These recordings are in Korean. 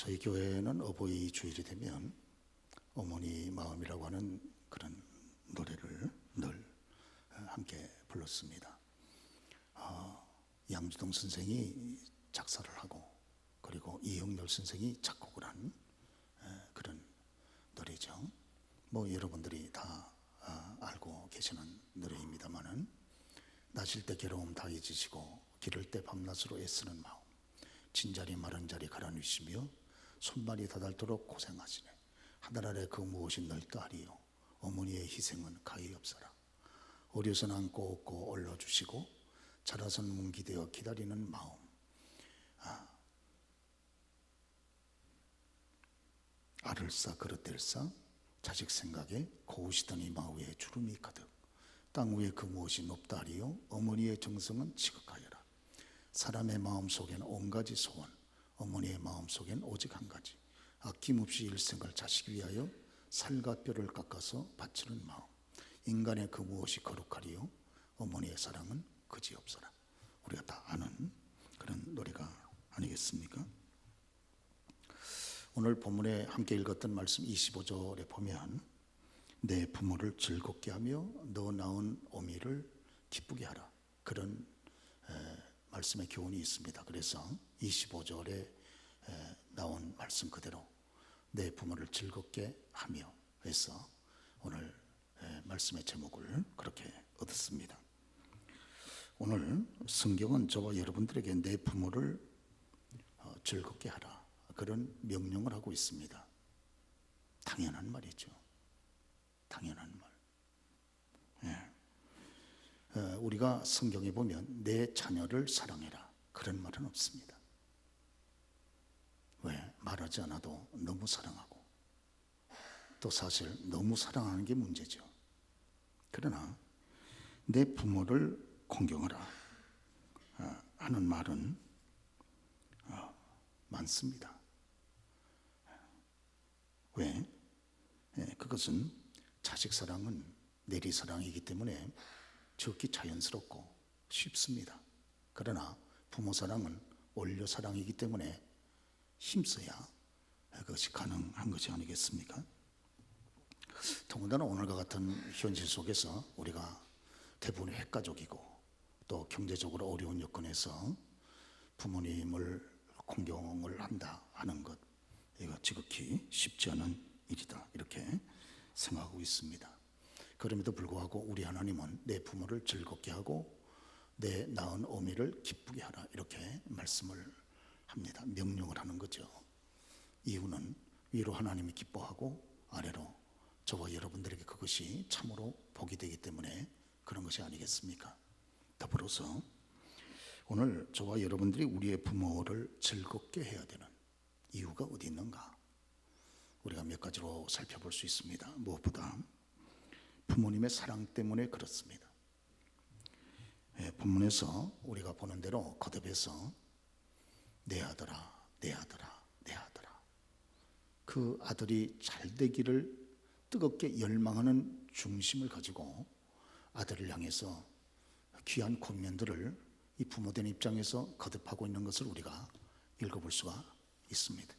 저희 교회는 어버이 주일이 되면 어머니 마음이라고 하는 그런 노래를 늘 함께 불렀습니다. 어, 양주동 선생이 작사를 하고 그리고 이영렬 선생이 작곡을 한 에, 그런 노래죠. 뭐 여러분들이 다 아, 알고 계시는 노래입니다만은 나실 때 괴로움 다 잊으시고 기를 때 밤낮으로 애쓰는 마음 진자리 마른 자리 가라누시며 손발이 다닳도록 고생하시네. 하늘 아래 그 무엇이 널떠하리요? 어머니의 희생은 가히 없어라. 어려서 안고 얻고 올려주시고 자라선 뭉기되어 기다리는 마음. 알을 싸 그릇될 싸 자식 생각에 고우시더니 마위에 주름이 가득. 땅 위에 그 무엇이 높다리요? 어머니의 정성은 지극하여라. 사람의 마음 속에는 온 가지 소원 어머니의 마음 속에는 오직 한 가지 아낌없이 일생을 자식 위하여 살과 뼈를 깎아서 바치는 마음. 인간의 그 무엇이 거룩하리요? 어머니의 사랑은 그지없어라. 우리가 다 아는 그런 노래가 아니겠습니까? 오늘 본문에 함께 읽었던 말씀 25절에 보면 내 부모를 즐겁게 하며 너 낳은 어미를 기쁘게 하라. 그런 에, 말씀의 교훈이 있습니다. 그래서 25절에 에, 나온 말씀 그대로 내 부모를 즐겁게 하며 해서 오늘 에, 말씀의 제목을 그렇게 얻었습니다. 오늘 성경은 저와 여러분들에게 내 부모를 어, 즐겁게 하라 그런 명령을 하고 있습니다. 당연한 말이죠. 당연한 말. 예. 어, 우리가 성경에 보면 내 자녀를 사랑해라 그런 말은 없습니다. 왜 말하지 않아도 너무 사랑하고 또 사실 너무 사랑하는 게 문제죠. 그러나 내 부모를 공경하라 어, 하는 말은 어, 많습니다. 왜? 예, 그것은 자식 사랑은 내리 사랑이기 때문에 적기 자연스럽고 쉽습니다. 그러나 부모 사랑은 원료 사랑이기 때문에 힘써야 그것이 가능한 것이 아니겠습니까? 더군다나 오늘과 같은 현실 속에서 우리가 대부분의 핵가족이고 또 경제적으로 어려운 여건에서 부모님을 공경을 한다 하는 것 이거 지극히 쉽지 않은 일이다 이렇게 생각하고 있습니다. 그럼에도 불구하고 우리 하나님은 내 부모를 즐겁게 하고 내 낳은 어미를 기쁘게 하라 이렇게 말씀을 합니다. 명령을 하는 거죠. 이유는 위로 하나님이 기뻐하고 아래로 저와 여러분들에게 그것이 참으로 복이 되기 때문에 그런 것이 아니겠습니까? 더불어서 오늘 저와 여러분들이 우리의 부모를 즐겁게 해야 되는 이유가 어디 있는가? 우리가 몇 가지로 살펴볼 수 있습니다. 무엇보다 부모님의 사랑 때문에 그렇습니다. 예, 본문에서 우리가 보는 대로 거듭해서 내 아들아, 내 아들아, 내 아들아. 그 아들이 잘 되기를 뜨겁게 열망하는 중심을 가지고 아들을 향해서 귀한 권면들을 이 부모된 입장에서 거듭하고 있는 것을 우리가 읽어볼 수가 있습니다.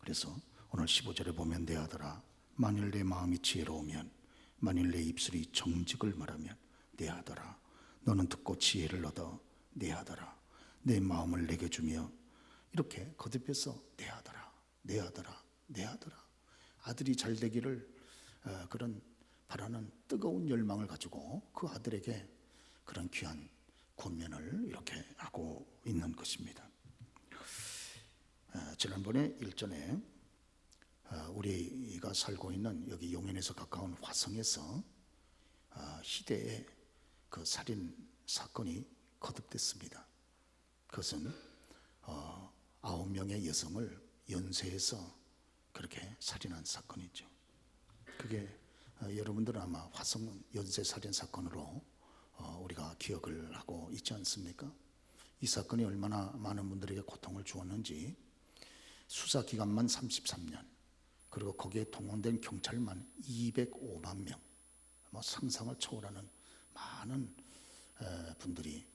그래서 오늘 15절에 보면 내 아들아 만일 내 마음이 지혜로우면 만일 내 입술이 정직을 말하면 내 아들아 너는 듣고 지혜를 얻어 내 아들아 내 마음을 내게 주며 이렇게 거듭해서 내 아들아 내 아들아 내 아들아 아들이 잘 되기를 어, 그런 바라는 뜨거운 열망을 가지고 그 아들에게 그런 귀한 권면을 이렇게 하고 있는 것입니다. 어, 지난번에 일전에 어, 우리가 살고 있는 여기 용인에서 가까운 화성에서 어, 희대의 그 살인 사건이 거듭됐습니다. 그것은 아홉 명의 여성을 연쇄해서 그렇게 살인한 사건이죠. 그게 여러분들은 아마 화성 연쇄 살인 사건으로 우리가 기억을 하고 있지 않습니까? 이 사건이 얼마나 많은 분들에게 고통을 주었는지 수사 기간만 33년 그리고 거기에 동원된 경찰만 205만 명, 뭐 상상을 초월하는 많은 분들이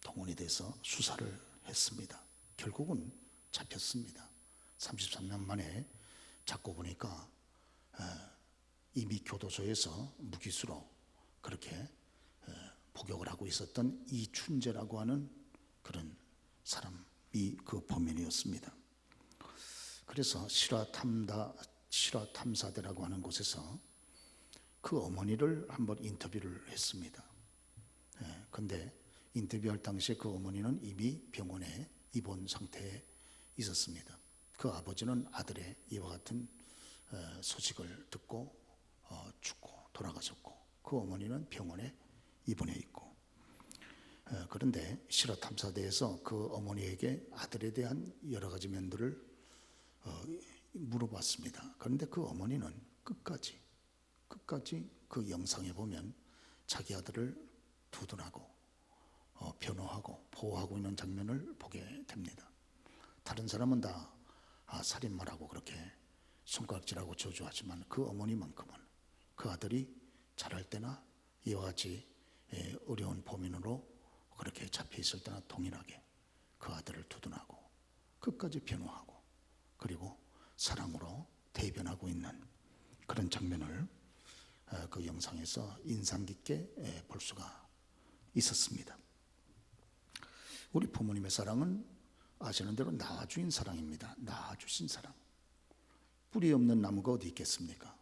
동원이 돼서 수사를 했습니다. 결국은 잡혔습니다. 33년 만에 잡고 보니까 어, 이미 교도소에서 무기수로 그렇게 어, 복역을 하고 있었던 이춘재라고 하는 그런 사람이 그 범인이었습니다. 그래서 실화 탐다 실화 탐사대라고 하는 곳에서 그 어머니를 한번 인터뷰를 했습니다. 예, 근데 인터뷰할 당시에 그 어머니는 이미 병원에 입원 상태에 있었습니다. 그 아버지는 아들의 이와 같은 어, 소식을 듣고 어, 죽고 돌아가셨고 그 어머니는 병원에 입원해 있고 어, 그런데 실화 탐사대에서 그 어머니에게 아들에 대한 여러 가지 면들을 어, 물어봤습니다. 그런데 그 어머니는 끝까지 끝까지 그 영상에 보면 자기 아들을 두둔하고 어, 변호하고 보호하고 있는 장면을 보게 됩니다. 다른 사람은 다 아, 살인마라고 그렇게 손가락질하고 저주하지만 그 어머니만큼은 그 아들이 자랄 때나 이와 같이 예, 어려운 범인으로 그렇게 잡혀 있을 때나 동일하게 그 아들을 두둔하고 끝까지 변호하고 그리고 사랑으로 대변하고 있는 그런 장면을 어, 그 영상에서 인상 깊게 예, 볼 수가 있었습니다. 우리 부모님의 사랑은 아시는 대로 낳아주인 사랑입니다. 낳아주신 사랑. 뿌리 없는 나무가 어디 있겠습니까?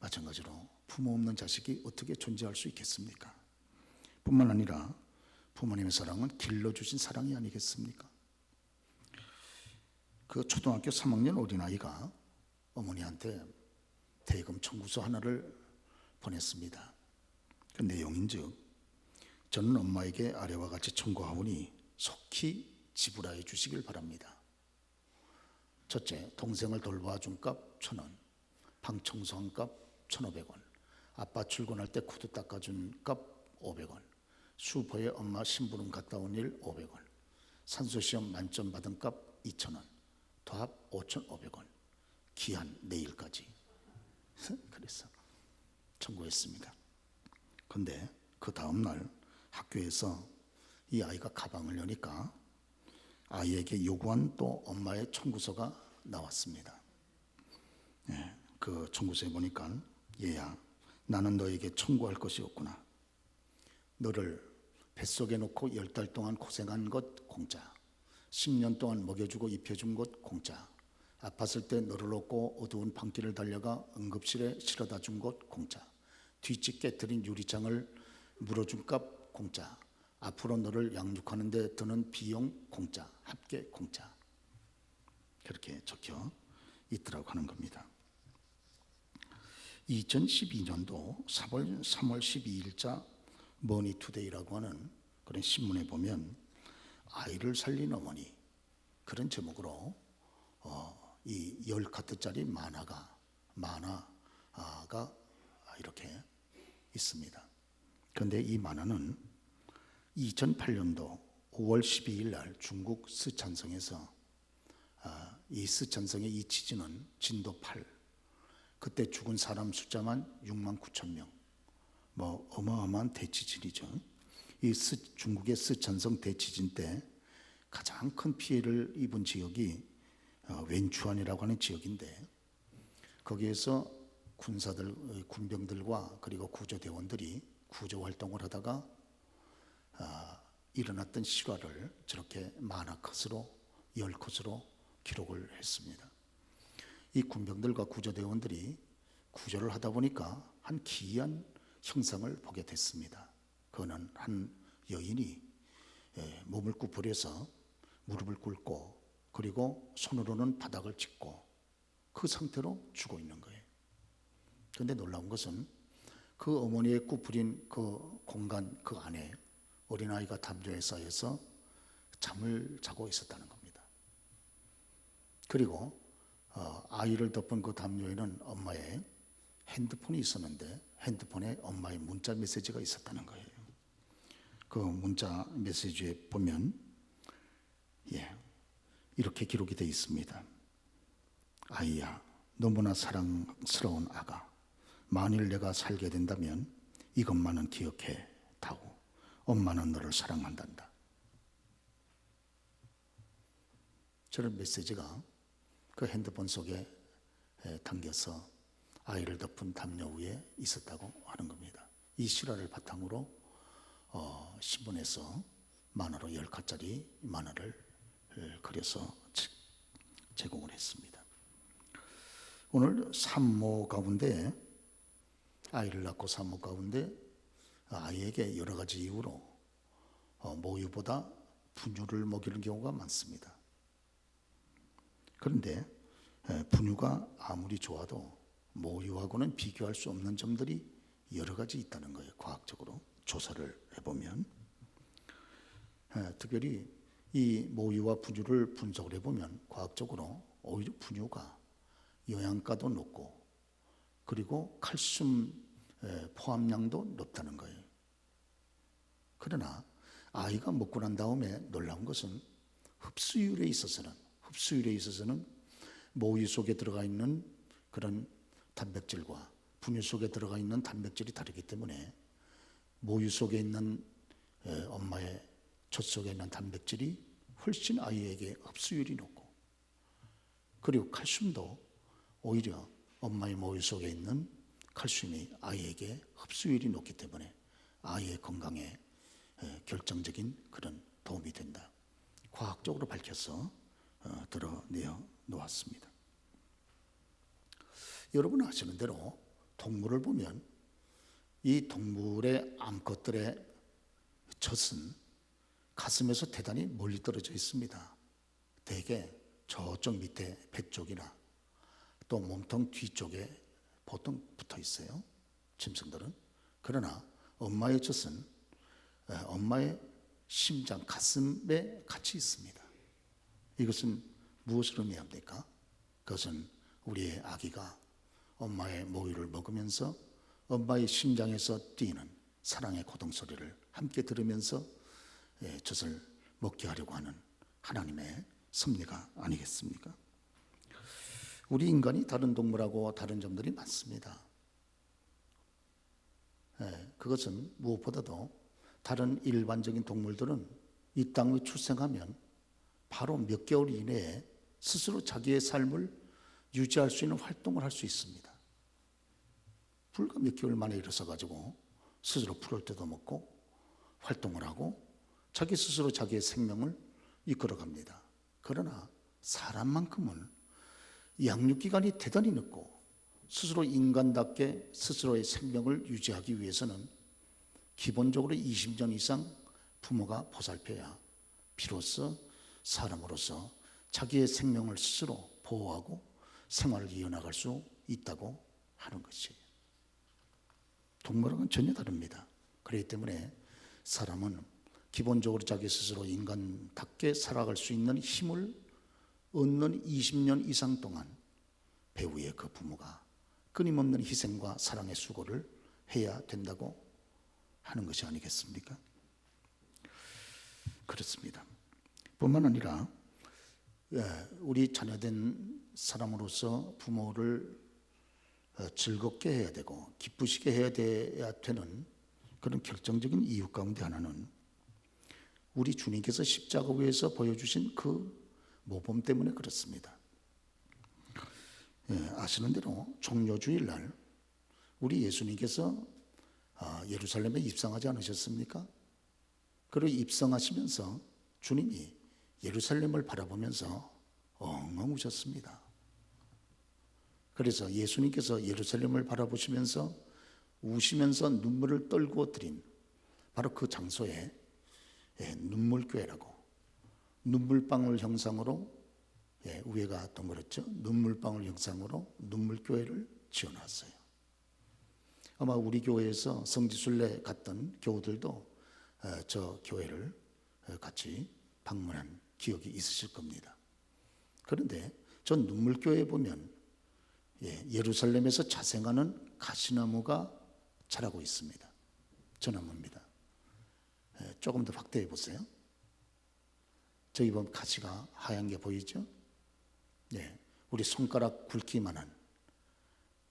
마찬가지로 부모 없는 자식이 어떻게 존재할 수 있겠습니까? 뿐만 아니라 부모님의 사랑은 길러주신 사랑이 아니겠습니까? 그 초등학교 3학년 어린아이가 어머니한테 대금 청구서 하나를 보냈습니다. 그 내용인즉 저는 엄마에게 아래와 같이 청구하오니 속히 지불하여 주시길 바랍니다. 첫째, 동생을 돌봐준 값 천원, 방 청소한 값 천오백 원, 아빠 출근할 때 구두 닦아준 값 오백 원, 슈퍼에 엄마 심부름 갔다 온일 오백 원, 산소시험 만점 받은 값 이천 원, 도합 오천오백 원, 기한 내일까지. 그래서 청구했습니다. 근데 그 다음 날 학교에서 이 아이가 가방을 여니까 아이에게 요구한 또 엄마의 청구서가 나왔습니다. 예, 그 청구서에 보니까 얘야 나는 너에게 청구할 것이 없구나. 너를 뱃속에 놓고 열 달 동안 고생한 것 공짜. 10년 동안 먹여주고 입혀준 것 공짜. 아팠을 때 너를 얻고 어두운 방길을 달려가 응급실에 실어다 준것 공짜. 뒤집 깨뜨린 유리창을 물어준 값 공짜. 앞으로 너를 양육하는 데 드는 비용 공짜. 합계 공짜. 그렇게 적혀 있더라고 하는 겁니다. 2012년도 3월, 3월 12일자 머니투데이라고 하는 그런 신문에 보면 아이를 살린 어머니 그런 제목으로 어, 이열 카트짜리 만화가 만화가 이렇게 있습니다. 그런데 이 만화는 2008년도 5월 12일 날 중국 스촨성에서 아, 이 스촨성의 이 지진은 진도 8 그때 죽은 사람 숫자만 6만 9천 명. 뭐 어마어마한 대지진이죠. 이 스, 중국의 스촨성 대지진 때 가장 큰 피해를 입은 지역이 어, 웬추안이라고 하는 지역인데 거기에서 군사들 어, 군병들과 그리고 구조대원들이 구조 활동을 하다가 아, 일어났던 실화를 저렇게 만화 컷으로 열 컷으로 기록을 했습니다. 이 군병들과 구조대원들이 구조를 하다 보니까 한 기이한 형상을 보게 됐습니다. 그거는 한 여인이 예, 몸을 구부려서 무릎을 꿇고 그리고 손으로는 바닥을 짚고 그 상태로 죽어 있는 거예요. 그런데 놀라운 것은 그 어머니의 구부린 그 공간 그 안에 어린아이가 담요에 쌓여서 잠을 자고 있었다는 겁니다. 그리고 어, 아이를 덮은 그 담요에는 엄마의 핸드폰이 있었는데 핸드폰에 엄마의 문자 메시지가 있었다는 거예요. 그 문자 메시지에 보면 예, 이렇게 기록이 되어 있습니다. 아이야, 너무나 사랑스러운 아가. 만일 내가 살게 된다면 이것만은 기억해 다오. 엄마는 너를 사랑한단다. 저런 메시지가 그 핸드폰 속에 에, 담겨서 아이를 덮은 담요 위에 있었다고 하는 겁니다. 이 실화를 바탕으로 어, 신문에서 만화로 열 칸짜리 만화를 에, 그려서 제- 제공을 했습니다. 오늘 산모 가운데 아이를 낳고 산모 가운데 아이에게 여러 가지 이유로 어, 모유보다 분유를 먹이는 경우가 많습니다. 그런데 에, 분유가 아무리 좋아도 모유하고는 비교할 수 없는 점들이 여러 가지 있다는 거예요. 과학적으로 조사를 해보면 에, 특별히 이 모유와 분유를 분석을 해보면 과학적으로 오히려 분유가 영양가도 높고 그리고 칼슘 에, 포함량도 높다는 거예요. 그러나 아이가 먹고 난 다음에 놀라운 것은 흡수율에 있어서는 흡수율에 있어서는 모유 속에 들어가 있는 그런 단백질과 분유 속에 들어가 있는 단백질이 다르기 때문에 모유 속에 있는 에, 엄마의 젖 속에 있는 단백질이 훨씬 아이에게 흡수율이 높고 그리고 칼슘도 오히려 엄마의 모유 속에 있는 칼슘이 아이에게 흡수율이 높기 때문에 아이의 건강에 에, 결정적인 그런 도움이 된다. 과학적으로 밝혀서 어, 드러내어 놓았습니다. 여러분 아시는 대로 동물을 보면 이 동물의 암컷들의 젖은 가슴에서 대단히 멀리 떨어져 있습니다. 대개 저쪽 밑에 배 쪽이나 또 몸통 뒤쪽에 보통 붙어 있어요. 짐승들은. 그러나 엄마의 젖은 에, 엄마의 심장, 가슴에 같이 있습니다. 이것은 무엇을 의미합니까? 그것은 우리의 아기가 엄마의 모유를 먹으면서 엄마의 심장에서 뛰는 사랑의 고동 소리를 함께 들으면서 예, 젖을 먹게 하려고 하는 하나님의 섭리가 아니겠습니까? 우리 인간이 다른 동물하고 다른 점들이 많습니다. 예, 그것은 무엇보다도 다른 일반적인 동물들은 이 땅에 출생하면 바로 몇 개월 이내에 스스로 자기의 삶을 유지할 수 있는 활동을 할 수 있습니다. 불과 몇 개월 만에 일어서 가지고 스스로 풀을 뜯어 먹고 활동을 하고 자기 스스로 자기의 생명을 이끌어 갑니다. 그러나 사람만큼은 양육 기간이 대단히 늦고 스스로 인간답게 스스로의 생명을 유지하기 위해서는 기본적으로 20년 이상 부모가 보살펴야 비로소 사람으로서 자기의 생명을 스스로 보호하고 생활을 이어나갈 수 있다고 하는 것이에요. 동물하고는 전혀 다릅니다. 그렇기 때문에 사람은 기본적으로 자기 스스로 인간답게 살아갈 수 있는 힘을 얻는 20년 이상 동안 배우의 그 부모가 끊임없는 희생과 사랑의 수고를 해야 된다고 하는 것이 아니겠습니까? 그렇습니다. 뿐만 아니라 예, 우리 자녀된 사람으로서 부모를 어, 즐겁게 해야 되고 기쁘시게 해야 돼야 되는 그런 결정적인 이유 가운데 하나는 우리 주님께서 십자가 위에서 보여주신 그 모범 때문에 그렇습니다. 예, 아시는 대로 종료주일 날 우리 예수님께서 아, 예루살렘에 입성하지 않으셨습니까? 그리고 입성하시면서 주님이 예루살렘을 바라보면서 엉엉 우셨습니다. 그래서 예수님께서 예루살렘을 바라보시면서 우시면서 눈물을 떨고 드린 바로 그 장소에 예, 눈물교회라고 눈물방울 형상으로 예, 위에가 동그랗죠. 눈물방울 형상으로 눈물교회를 지어놨어요. 아마 우리 교회에서 성지순례 갔던 교우들도 어, 저 교회를 어, 같이 방문한 기억이 있으실 겁니다. 그런데 저 눈물교회에 보면 예, 예루살렘에서 자생하는 가시나무가 자라고 있습니다. 저 나무입니다. 예, 조금 더 확대해 보세요. 저기 보면 가시가 하얀 게 보이죠? 예, 우리 손가락 굵기만한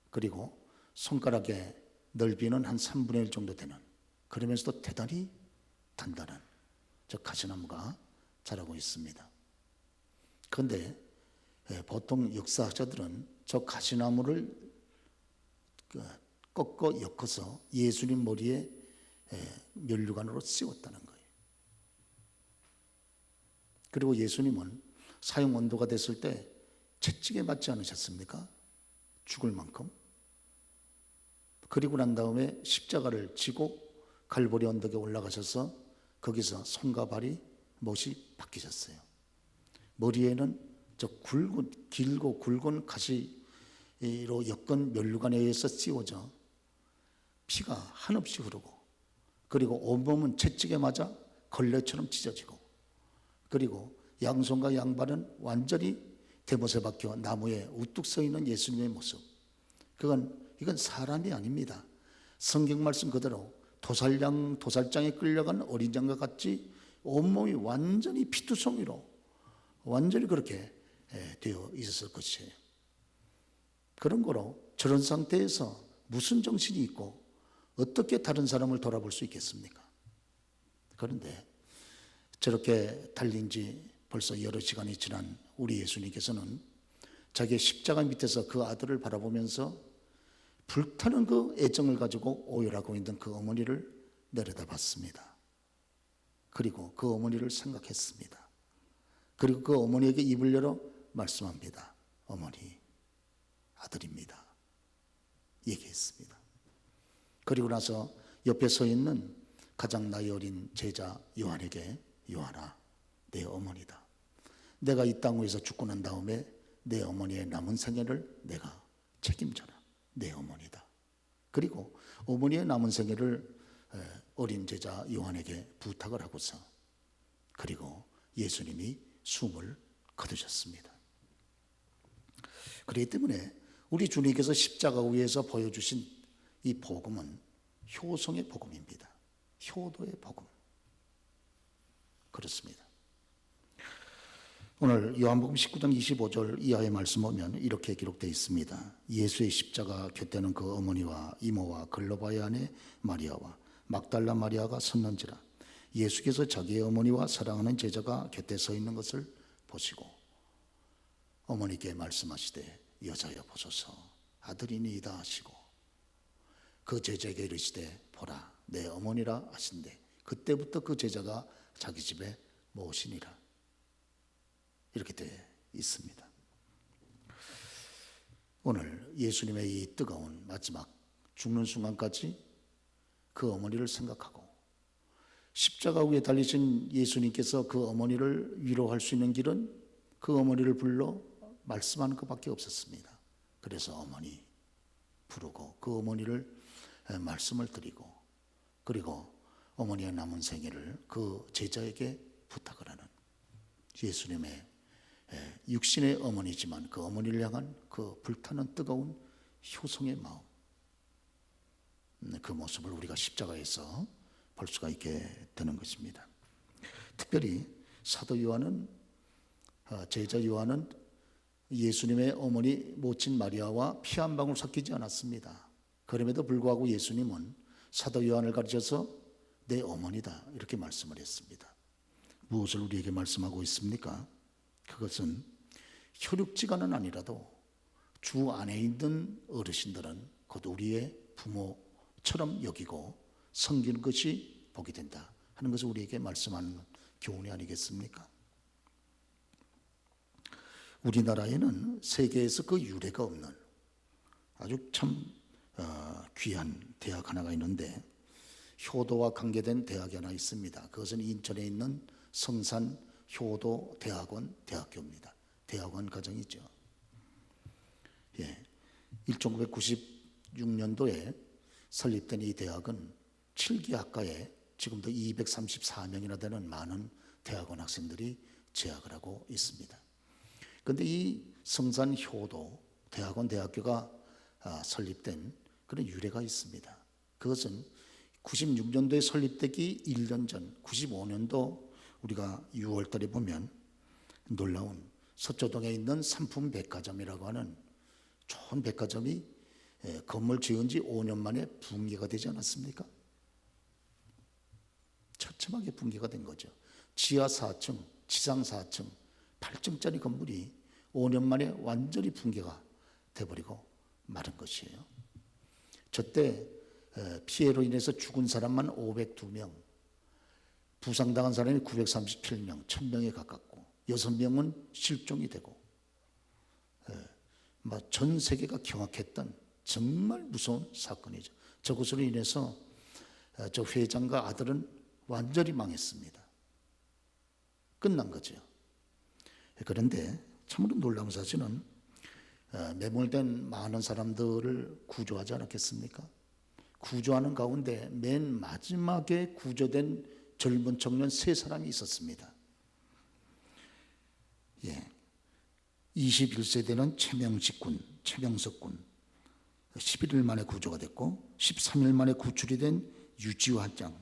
그리고 손가락의 넓이는 한 3분의 1 정도 되는 그러면서도 대단히 단단한 저 가시나무가 자라고 있습니다. 그런데 예, 보통 역사학자들은 저 가시나무를 그 꺾어 엮어서 예수님 머리에 예, 면류관으로 씌웠다는 거예요. 그리고 예수님은 사형 원도가 됐을 때 채찍에 맞지 않으셨습니까? 죽을 만큼. 그리고 난 다음에 십자가를 지고 갈보리 언덕에 올라가셔서 거기서 손과 발이 못이 바뀌셨어요. 머리에는 저 굵은 길고 굵은 가시로 엮은 면류관에 의해서 씌워져 피가 한없이 흐르고 그리고 온몸은 채찍에 맞아 걸레처럼 찢어지고 그리고 양손과 양발은 완전히 대못에 박혀 나무에 우뚝 서 있는 예수님의 모습. 그건 이건 사람이 아닙니다. 성경 말씀 그대로 도살장 도살장에 끌려간 어린 장과 같이 온몸이 완전히 피투성이로 완전히 그렇게 예, 되어 있었을 것이에요. 그런 거로 저런 상태에서 무슨 정신이 있고 어떻게 다른 사람을 돌아볼 수 있겠습니까? 그런데 저렇게 달린 지 벌써 여러 시간이 지난 우리 예수님께서는 자기의 십자가 밑에서 그 아들을 바라보면서 불타는 그 애정을 가지고 오열하고 있는 그 어머니를 내려다 봤습니다. 그리고 그 어머니를 생각했습니다. 그리고 그 어머니에게 입을 열어 말씀합니다. 어머니, 아들입니다. 얘기했습니다. 그리고 나서 옆에 서 있는 가장 나이 어린 제자 요한에게 요한아, 내 어머니다. 내가 이땅 위에서 죽고 난 다음에 내 어머니의 남은 생애를 내가 책임져라. 내 어머니다. 그리고 어머니의 남은 생애를 어린 제자 요한에게 부탁을 하고서 그리고 예수님이 숨을 거두셨습니다. 그렇기 때문에 우리 주님께서 십자가 위에서 보여주신 이 복음은 효성의 복음입니다. 효도의 복음. 그렇습니다. 오늘 요한복음 19장 25절 이하의 말씀 보면 이렇게 기록되어 있습니다. 예수의 십자가 곁에는 그 어머니와 이모와 글로바의 아내 마리아와 막달라 마리아가 섰는지라 예수께서 자기의 어머니와 사랑하는 제자가 곁에 서 있는 것을 보시고 어머니께 말씀하시되 여자여 보소서. 아들이니이다 하시고 그 제자에게 이르시되 보라 내 어머니라 하신대. 그때부터 그 제자가 자기 집에 모시니라. 이렇게 돼 있습니다. 오늘 예수님의 이 뜨거운 마지막 죽는 순간까지 그 어머니를 생각하고 십자가 위에 달리신 예수님께서 그 어머니를 위로할 수 있는 길은 그 어머니를 불러 말씀하는 것밖에 없었습니다. 그래서 어머니 부르고 그 어머니를 말씀을 드리고 그리고 어머니의 남은 생애를 그 제자에게 부탁을 하는 예수님의 육신의 어머니지만 그 어머니를 향한 그 불타는 뜨거운 효성의 마음 그 모습을 우리가 십자가에서 볼 수가 있게 되는 것입니다. 특별히 사도 요한은 어, 제자 요한은 예수님의 어머니 모친 마리아와 피 한 방울 섞이지 않았습니다. 그럼에도 불구하고 예수님은 사도 요한을 가르쳐서 내 어머니다 이렇게 말씀을 했습니다. 무엇을 우리에게 말씀하고 있습니까? 그것은 혈육지간은 아니라도 주 안에 있는 어르신들은 곧 우리의 부모처럼 여기고 섬기는 것이 복이 된다 하는 것을 우리에게 말씀하는 교훈이 아니겠습니까? 우리나라에는 세계에서 그 유례가 없는 아주 참 어, 귀한 대학 하나가 있는데 효도와 관계된 대학이 하나 있습니다. 그것은 인천에 있는 성산 효도 대학원 대학교입니다. 대학원 과정이죠. 예. 1996년도에 설립된 이 대학은 7기 학과에 지금도 234명이나 되는 많은 대학원 학생들이 재학을 하고 있습니다. 그런데 이 성산 효도 대학원 대학교가 아, 설립된 그런 유래가 있습니다. 그것은 96년도에 설립되기 1년 전 95년도 우리가 6월 달에 보면 놀라운 서초동에 있는 삼품 백화점이라고 하는 좋은 백화점이 예, 건물 지은 지 5년 만에 붕괴가 되지 않았습니까? 처참하게 붕괴가 된 거죠. 지하 4층, 지상 4층, 8층짜리 건물이 5년 만에 완전히 붕괴가 돼버리고 마른 것이에요. 저때 어, 피해로 인해서 죽은 사람만 502명, 부상당한 사람이 937명, 1000명에 가깝고 6명은 실종이 되고 뭐전 세계가 경악했던 정말 무서운 사건이죠. 저것으로 인해서 어, 저 회장과 아들은 완전히 망했습니다. 끝난 거죠. 그런데 참으로 놀라운 사실은 어, 매몰된 많은 사람들을 구조하지 않았겠습니까? 구조하는 가운데 맨 마지막에 구조된 젊은 청년 세 사람이 있었습니다. 예. 21세 되는 최명식 군, 최명석 군. 11일 만에 구조가 됐고 13일 만에 구출이 된 유지환 장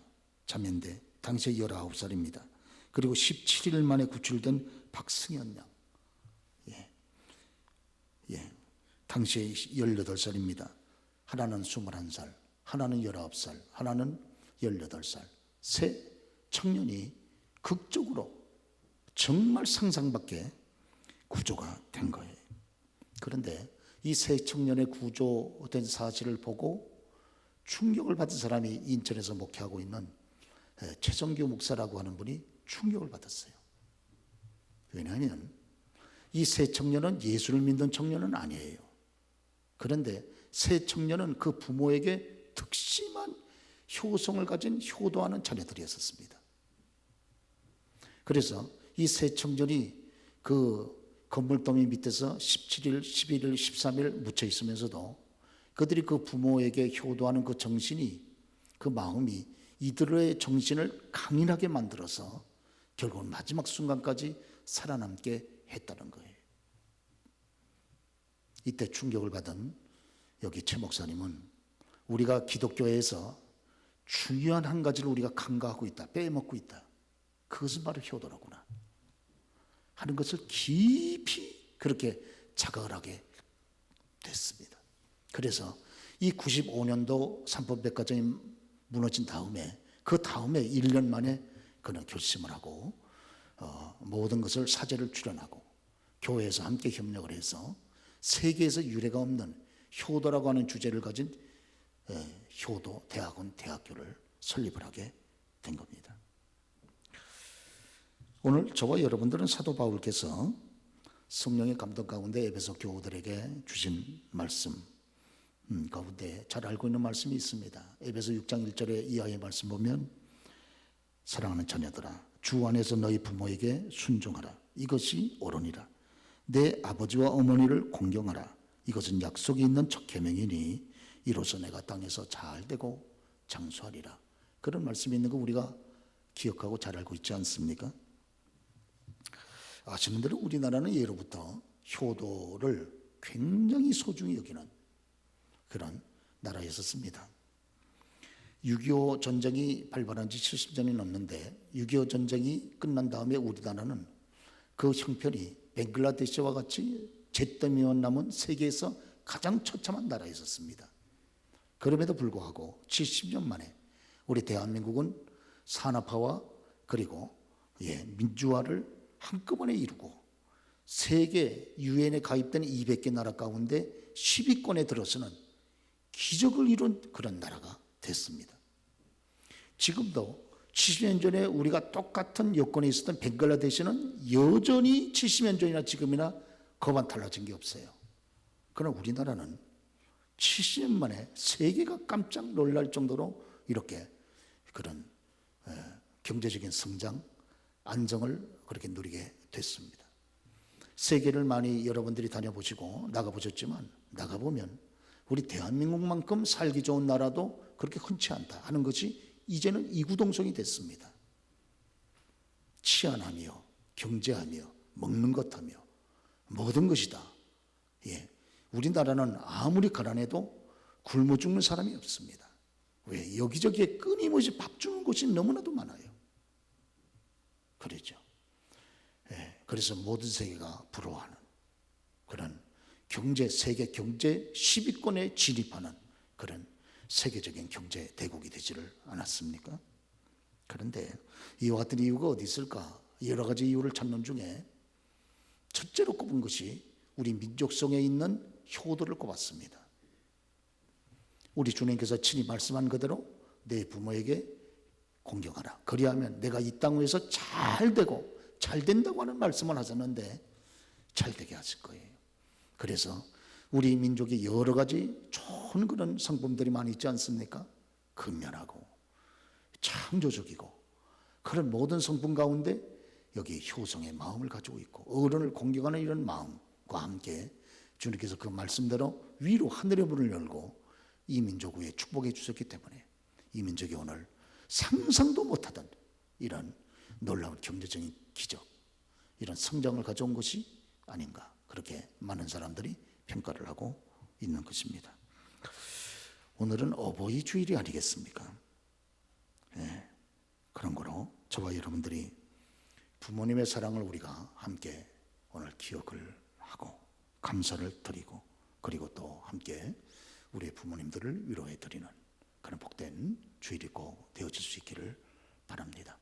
자면대 당시에 19살입니다. 그리고 17일 만에 구출된 박승현 양. 예. 예. 당시에 18살입니다. 하나는 21살, 하나는 19살, 하나는 18살. 세 청년이 극적으로 정말 상상밖에 구조가 된 거예요. 그런데 이 세 청년의 구조된 사실을 보고 충격을 받은 사람이 인천에서 목회하고 있는 예, 최정규 목사라고 하는 분이 충격을 받았어요. 왜냐하면 이 세 청년은 예수를 믿는 청년은 아니에요. 그런데 세 청년은 그 부모에게 특심한 효성을 가진 효도하는 자녀들이었습니다. 그래서 이 세 청년이 그 건물더미 밑에서 17일, 11일, 13일 묻혀 있으면서도 그들이 그 부모에게 효도하는 그 정신이 그 마음이 이들의 정신을 강인하게 만들어서 결국 마지막 순간까지 살아남게 했다는 거예요. 이때 충격을 받은 여기 최 목사님은 우리가 기독교에서 중요한 한 가지를 우리가 간과하고 있다, 빼먹고 있다. 그것은 바로 효도라구나. 하는 것을 깊이 그렇게 자각을 하게 됐습니다. 그래서 이 95년도 삼법백과정이 무너진 다음에 그 다음에 1년 만에 그는 결심을 하고 어, 모든 것을 사제를 출연하고 교회에서 함께 협력을 해서 세계에서 유례가 없는 효도라고 하는 주제를 가진 에, 효도 대학원 대학교를 설립을 하게 된 겁니다. 오늘 저와 여러분들은 사도 바울께서 성령의 감동 가운데 에베소 교우들에게 주신 말씀 음, 가운데 잘 알고 있는 말씀이 있습니다. 에베소 6장 1절의 이하의 말씀 보면 사랑하는 자녀들아 주 안에서 너희 부모에게 순종하라 이것이 옳으니라 내 아버지와 어머니를 공경하라 이것은 약속이 있는 첫 계명이니 이로써 내가 땅에서 잘 되고 장수하리라 그런 말씀이 있는 거 우리가 기억하고 잘 알고 있지 않습니까? 아시는 대로 우리나라는 예로부터 효도를 굉장히 소중히 여기는 그런 나라였었습니다. 6.25 전쟁이 발발한 지 70년이 넘는데 6.25 전쟁이 끝난 다음에 우리나라는 그 형편이 벵글라데시와 같이 잿더미만 남은 세계에서 가장 처참한 나라였었습니다. 그럼에도 불구하고 70년 만에 우리 대한민국은 산업화와 그리고 예, 민주화를 한꺼번에 이루고 세계 유엔에 가입된 200개 나라 가운데 10위권에 들어서는 기적을 이룬 그런 나라가 됐습니다. 지금도 70년 전에 우리가 똑같은 여건에 있었던 벵글라데시는 여전히 70년 전이나 지금이나 거반 달라진 게 없어요. 그러나 우리나라는 70년 만에 세계가 깜짝 놀랄 정도로 이렇게 그런 경제적인 성장, 안정을 그렇게 누리게 됐습니다. 세계를 많이 여러분들이 다녀보시고 나가보셨지만 나가보면 우리 대한민국만큼 살기 좋은 나라도 그렇게 흔치 않다 하는 것이 이제는 이구동성이 됐습니다. 치안하며 경제하며 먹는 것하며 모든 것이다. 예. 우리나라는 아무리 가난해도 굶어 죽는 사람이 없습니다. 왜? 여기저기에 끊임없이 밥 주는 곳이 너무나도 많아요. 그렇죠. 예. 그래서 모든 세계가 부러워하는 그런 경제, 세계 경제 10위권에 진입하는 그런 세계적인 경제 대국이 되지를 않았습니까? 그런데 이와 같은 이유가 어디 있을까? 여러 가지 이유를 찾는 중에 첫째로 꼽은 것이 우리 민족성에 있는 효도를 꼽았습니다. 우리 주님께서 친히 말씀한 그대로 내 부모에게 공경하라. 그리하면 내가 이땅 위에서 잘 되고 잘 된다고 하는 말씀을 하셨는데 잘 되게 하실 거예요. 그래서 우리 민족이 여러 가지 좋은 그런 성품들이 많이 있지 않습니까? 근면하고 창조적이고 그런 모든 성품 가운데 여기 효성의 마음을 가지고 있고 어른을 공경하는 이런 마음과 함께 주님께서 그 말씀대로 위로 하늘의 문을 열고 이 민족 위에 축복해 주셨기 때문에 이 민족이 오늘 상상도 못하던 이런 놀라운 경제적인 기적, 이런 성장을 가져온 것이 아닌가 그렇게 많은 사람들이 평가를 하고 있는 것입니다. 오늘은 어버이 주일이 아니겠습니까? 예, 그런 거로 저와 여러분들이 부모님의 사랑을 우리가 함께 오늘 기억을 하고 감사를 드리고 그리고 또 함께 우리의 부모님들을 위로해 드리는 그런 복된 주일이 꼭 되어질 수 있기를 바랍니다.